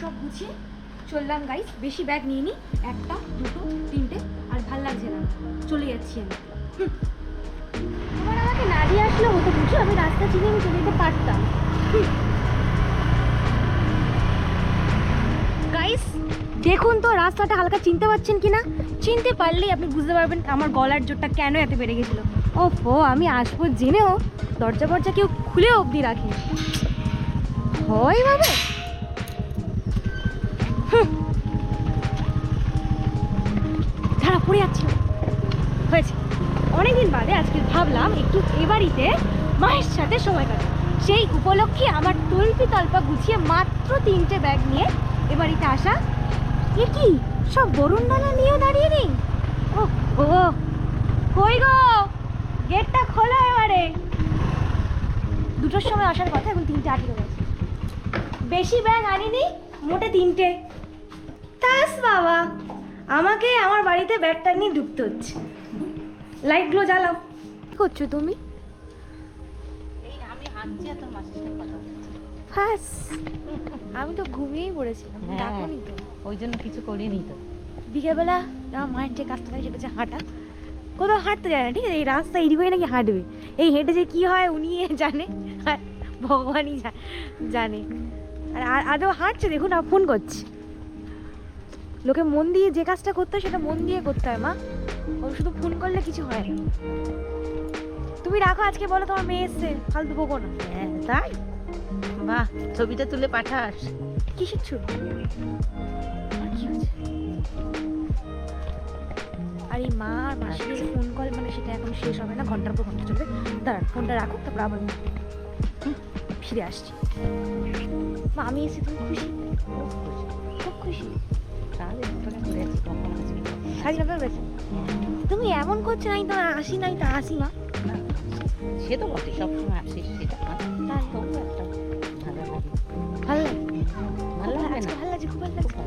সব গুছিয়ে চললাম গাইস বেশি ব্যাগ নিয়ে নি। একটা, দুটো, তিনটে, আর ভালো লাগছে না। চলে যাচ্ছি আমি। তোমার আমাকে না দিয়ে আসলে হতো বুঝো আমি রাস্তা চিনে আমি চলে যেতে পারতাম। গাইস দেখুন তো, রাস্তাটা হালকা চিনতে পারছেন কি না চিনতে পারলেই আপনি বুঝতে পারবেন আমার গলার জোরটা কেন এত বেড়ে গেছিল। ওফো, আমি আসব জেনেও দরজা ফরজা কেউ খুলে অবধি রাখি। হয় ভাবে ধারা পড়ে যাচ্ছিল হয়েছে। অনেকদিন বাদে আজকে ভাবলাম একটু এ বাড়িতে মায়ের সাথে সময় কাটাবো সেই উপলক্ষে আমার তল্পি তল্পা গুছিয়ে মাত্র তিনটে ব্যাগ নিয়ে এ বাড়িতে আসা। এ কি? সব বরুণ ডালা নিয়েও দাঁড়িয়ে নেই? ও ও। কই গো? গেটটা খোলো এবারে। দুটোর সময় আসার কথা এখন তিনটে আটকে গেছে। বেশি ব্যাগ আনিনি, মোটে তিনটে। তাস বাবা। আমাকে আমার বাড়িতে ব্যাগটা নিয়ে ঢুকতে হচ্ছে। লাইটগুলো জ্বালাও। কি করছ তুমি? এই আমি তো ঘুমিয়েই পড়েছিলাম হ্যাঁ। ডাকুনি তো। ওই জন্য কিছু করিনি তো। বিকেলবেলা আমার মায়ের যে কাজটা থাকে সেটা হচ্ছে হাঁটা। কোথাও হাঁটতে যায় না ঠিক আছে? এই রাস্তা এইদিকে নাকি হাঁটবে। এই হেঁটে যে কী হয় উনি জানে আর ভগবানই জানে। আর আদৌ হাঁটছে? দেখুন ফোন করছে। লোকে মন দিয়ে যে কাজটা করতে হয় সেটা মন দিয়ে করতে হয় মা। ও শুধু ফোন করলে কিছু হয় না। তুমি রাখো আজকে বলো তোমার মেয়ে এসছে ফালতু বকো না হ্যাঁ তাই? বাহ ছবিটা তুলে পাঠাস। কিসের ছবি? আর এই মা আর মাসির ফোন কল মানে সেটা এখন শেষ হবে না ঘণ্টার পর ঘণ্টা চলবে। দাঁড়ান ফোনটা রাখো তারপর আবার ফিরে আসছি। মা আমি এসে তুমি খুশি। খুব খুশি। আসবি শাড়ি তুমি এমন করছ নাই তো আসি নাই তো আসি না, সে তো বটে সবসময় আসিস সেটা ভালো ভালো লাগে? না? ভালো লাগছে খুব ভালো লাগছে।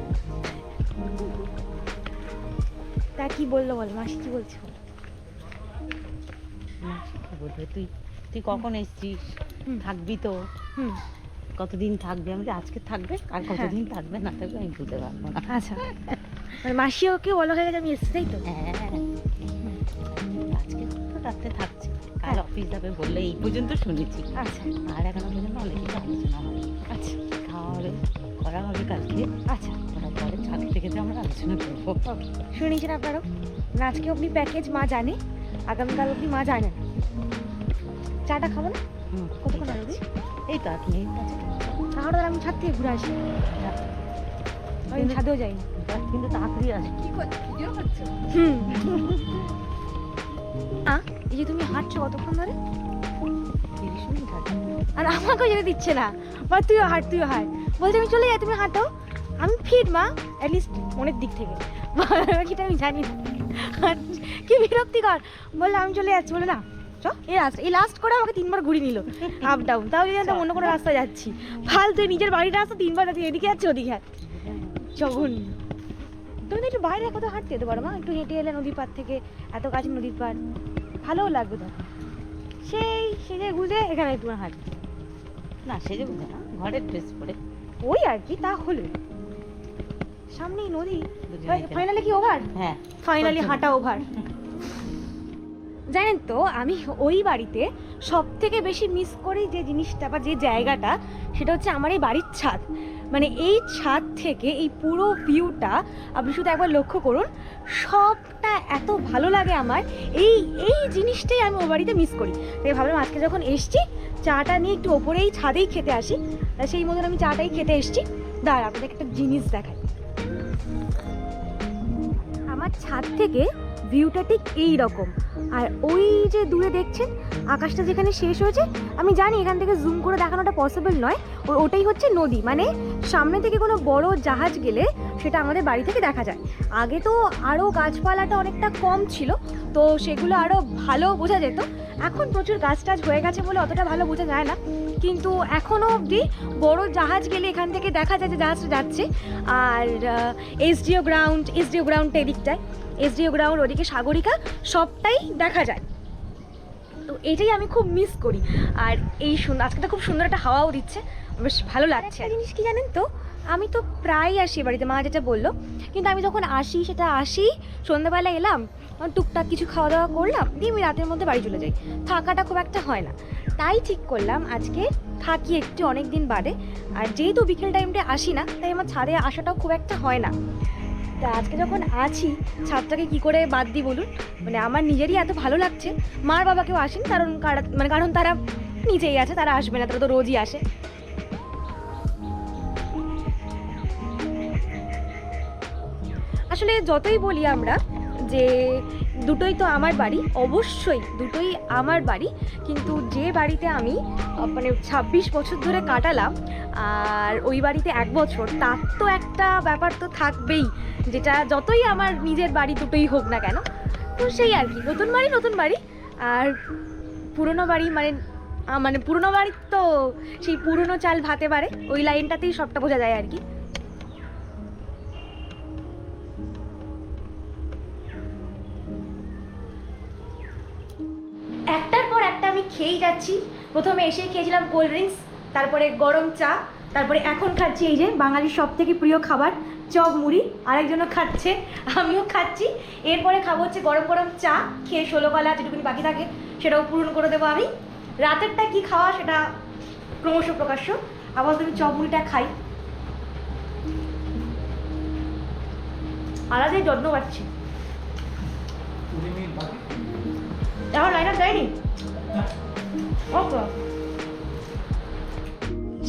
তা কি বলল বল মাসি কি বলছে? বলবে? তুই তুই কখন এসছিস? থাকবি তো? কতদিন থাকবে? আমি আজকে থাকবে আর কতদিন থাকবে না থাকবে আমি বুঝতে পারব না। আচ্ছা। মানে মাসি ওকে বলা হয়ে গেছে আমি এসছি তাই তো? হ্যাঁ আজকে তো রাত্রে থাকছে। কাল হ্যাঁ। অফিস যাবে বললে এই পর্যন্ত শুনেছি। আচ্ছা। আর এখনও পর্যন্ত অনেক কিছু আলোচনা হয় আচ্ছা। খাওয়া হবে করা হবে কালকে। আচ্ছা। করার পরে ছাদ থেকে যে আমরা আলোচনা করব। শুনেছেন আপনারও? আজকে অবধি প্যাকেজ মা জানে আগামীকাল অবধি মা জানে না। চাটা খাব না? কতক্ষণ ঠিক এই তো আপনি তাহলে আমি ছাদ থেকে ঘুরে আসি। আমি ছাদেও যাইনি। কিন্তু তাড়াতাড়ি আসি। কি করছ ভিডিও করছ? হুম। আ, এই যে তুমি হাঁটছো কতক্ষণ ধরে? তিরিশ মিনিট আছে আর আমাকেও যেতে দিচ্ছে না। বা তুইও হাঁট তুইও হাঁট। বলছে আমি চলে যাই তুমি হাঁটো। আমি ফিট মা। অ্যাটলিস্ট মনের দিক থেকে। বাকিটা আমি জানি না। কি বিরক্তিকর। বললে আমি চলে যাচ্ছি। বলে না চ এই লাস্ট এই লাস্ট করে আমাকে তিনবার ঘুরিয়ে নিল। আপ ডাউন তাও যদি অন্য কোনো রাস্তায় যাচ্ছি। ফালতু নিজের বাড়ির রাস্তা তিনবার যাচ্ছি। এদিকে যাচ্ছি ওদিকে যাচ্ছি। জঘন্য তুমি তো একটু বাইরে কোথাও হাঁটতে যেতে পারো মা। একটু হেঁটে এলে নদীর পার থেকে এত কাছে নদীর পার ভালোও লাগবে তখন। সেই সেজে গুজে এখানে একটু হাঁট। না সে যে বুঝে না ঘরের ড্রেস পরে। ওই আর কি তা হলো। সামনেই নদী। ফাইনালি কি ওভার হ্যাঁ ফাইনালি হাঁটা ওভার জানেন তো, আমি ওই বাড়িতে সব থেকে বেশি মিস করি যে জিনিসটা বা যে জায়গাটা, সেটা হচ্ছে আমার এই বাড়ির ছাদ। মানে এই ছাদ থেকে এই পুরো ভিউটা আপনি শুধু একবার লক্ষ্য করুন, সবটা এত ভালো লাগে আমার। এই এই জিনিসটাই আমি ও বাড়িতে মিস করি। তাই ভাবলাম আজকে যখন এসছি, চাটা নিয়ে একটু ওপরেই ছাদেই খেতে আসি। তা সেই মতন আমি চাটাই খেতে এসছি। দাঁড়া আপনাদের একটা জিনিস দেখাই। আমার ছাদ থেকে ভিউটা ঠিক এই রকম আর ওই যে দূরে দেখছেন, আকাশটা যেখানে শেষ হয়েছে, আমি জানি এখান থেকে জুম করে দেখানোটা পসিবল নয়। ওটাই হচ্ছে নদী। মানে সামনে থেকে কোনো বড় জাহাজ গেলে সেটা আমাদের বাড়ি থেকে দেখা যায়। আগে তো আরও গাছপালাটা অনেকটা কম ছিল, তো সেগুলো আরও ভালো বোঝা যেত। এখন প্রচুর গাছ টাছ হয়ে গেছে বলে অতটা ভালো বোঝা যায় না। কিন্তু এখনও অবধি বড় জাহাজ গেলে এখান থেকে দেখা যায় যে জাহাজটা যাচ্ছে। আর এসডিও গ্রাউন্ড, এসডিও গ্রাউন্ডটা এদিকটায়। এসডিও গ্রাউন্ড ওদিকে সাগরিকা সবটাই দেখা যায়। তো এটাই আমি খুব মিস করি। আর এই সুন্দর আজকে তো খুব সুন্দর একটা হাওয়াও দিচ্ছে। বেশ ভালো লাগছে। জিনিস কি জানেন তো? আমি তো প্রায় আসি বাড়িতে, মা যেটা বলল। কিন্তু আমি যখন আসি, সেটা আসি সন্ধ্যাবেলা এলাম টুকটাক কিছু খাওয়া দাওয়া করলাম, দিয়ে আমি রাতের মধ্যে বাড়ি চলে যাই। থাকাটা খুব একটা হয় না। তাই ঠিক করলাম আজকে থাকি একটু অনেক দিন বাদে। আর যেহেতু বিকেল টাইমটা আসি না, তাই আমার ছাদে আসাটাও খুব একটা হয় না। তা আজকে যখন আছি, ছাদটাকে কি করে বাদ দিই বলুন? মানে আমার নিজেরই এত ভালো লাগছে। মার বাবাকেও আসেন, কারণ কারা- মানে কারণ তারা নিজেই আছে, তারা আসবে না, তারা তো রোজই আসে। আসলে যতই বলি আমরা যে দুটোই তো আমার বাড়ি, অবশ্যই দুটোই আমার বাড়ি, কিন্তু যে বাড়িতে আমি মানে ছাব্বিশ বছর ধরে কাটালাম, আর ওই বাড়িতে এক বছর, তার তো একটা ব্যাপার তো থাকবেই, যেটা যতই আমার নিজের বাড়ি দুটোই হোক না কেন, তো সেই আর কি, নতুন বাড়ি নতুন বাড়ি, আর পুরনো বাড়ি মানে মানে পুরনো বাড়ির তো সেই পুরনো চাল ভাতে পারে, ওই লাইনটাতেই সবটা বোঝা যায় আর কি। খেয়েই যাচ্ছি। প্রথমে এসে খেয়েছিলাম কোল্ড ড্রিঙ্কস তারপরে গরম চা তারপরে এখন খাচ্ছি এই যে বাঙালির সব থেকে প্রিয় খাবার চপ মুড়ি। আরেকজনও খাচ্ছে আমিও খাচ্ছি। এরপরে খাব হচ্ছে গরম গরম চা খেয়ে ষোলো কলা যেটুকুনি বাকি থাকে সেটাও পূরণ করে দেবো আমি। রাতেরটা কি খাওয়া সেটা ক্রমশ প্রকাশ্য। আবার তুমি চপ মুড়িটা খাই। আলাদাই যত্ন পাচ্ছি এখন লাইন আপ দেয়নি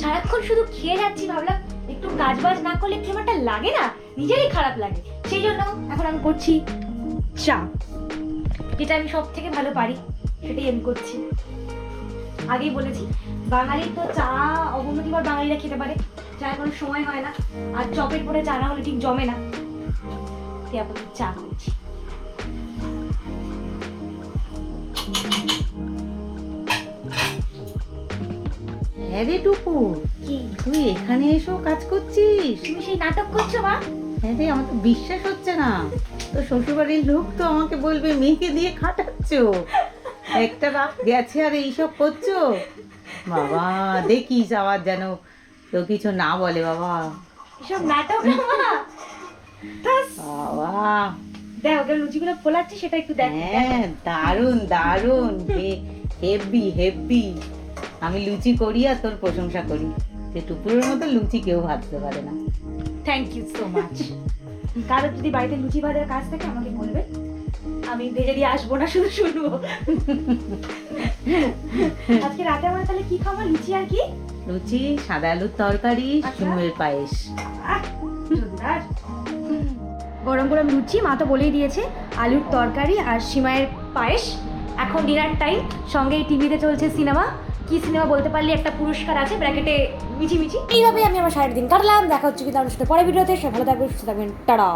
সারাক্ষণ শুধু খেয়ে যাচ্ছি, ভাবলাম একটু কাজ বাজ না করলে কেমনটা লাগে না? নিজেরই খারাপ লাগে। সেই জন্য এখন আমি করছি চা। যেটা আমি সব থেকে ভালো পারি, সেটাই আমি করছি। আগেই বলেছি, বাঙালির তো চা অবনতিবার বাঙালিরা খেতে পারে। চা কোনো সময় হয় না। আর চপের পরে চা না হলে ঠিক জমে না। আপাতত চা করছি। হ্যাঁ রে টুকু কি? তুই এখানে এসেও কাজ করছিস? তুমি সেই নাটক করছ মা? হ্যাঁ রে আমার তো বিশ্বাস হচ্ছে না। তো শ্বশুরবাড়ির লোক তো আমাকে বলবে মেয়েকে দিয়ে খাটাচ্ছ। একটা রাত গেছে আর এইসব করছ? বাবা দেখিস আবার যেন কেউ কিছু না বলে বাবা। এসব নাটক মা? বাবা। দেখ ওকে লুচিগুলো ফোলাচ্ছি সেটা একটু দেখ। হ্যাঁ দারুণ দারুণ। হেভি হেভি আমি লুচি করি আর তোর প্রশংসা করি। যে টুকুরের মতো লুচি কেউ ভাজতে পারে না। থ্যাংক ইউ সো মাচ কারোর যদি বাড়িতে লুচি ভাজার কাজ থাকে আমাকে বলবে। আমি ভেজে দিয়ে আসব না শুধু শুনব। আজকে রাতে আমরা তাহলে কি খাব? লুচি আর কি? লুচি সাদা আলুর তরকারি আচ্ছা। সিমের পায়েস। আহ, গরম গরম লুচি মা তো বলেই দিয়েছে আলুর তরকারি আর সিমাইয়ের পায়েস। এখন ডিনার টাইম সঙ্গে টিভিতে চলছে সিনেমা। কি সিনেমা বলতে পারলে? একটা পুরস্কার আছে ব্র্যাকেটে মিছি মিছি। এইভাবে আমি আমার সাড়ে দিন কাটলাম। দেখা হচ্ছে কিন্তু আমার সাথে পরে ভিডিওতে। সব ভালো থাকবেন, সুস্থ থাকবেন, টাটা।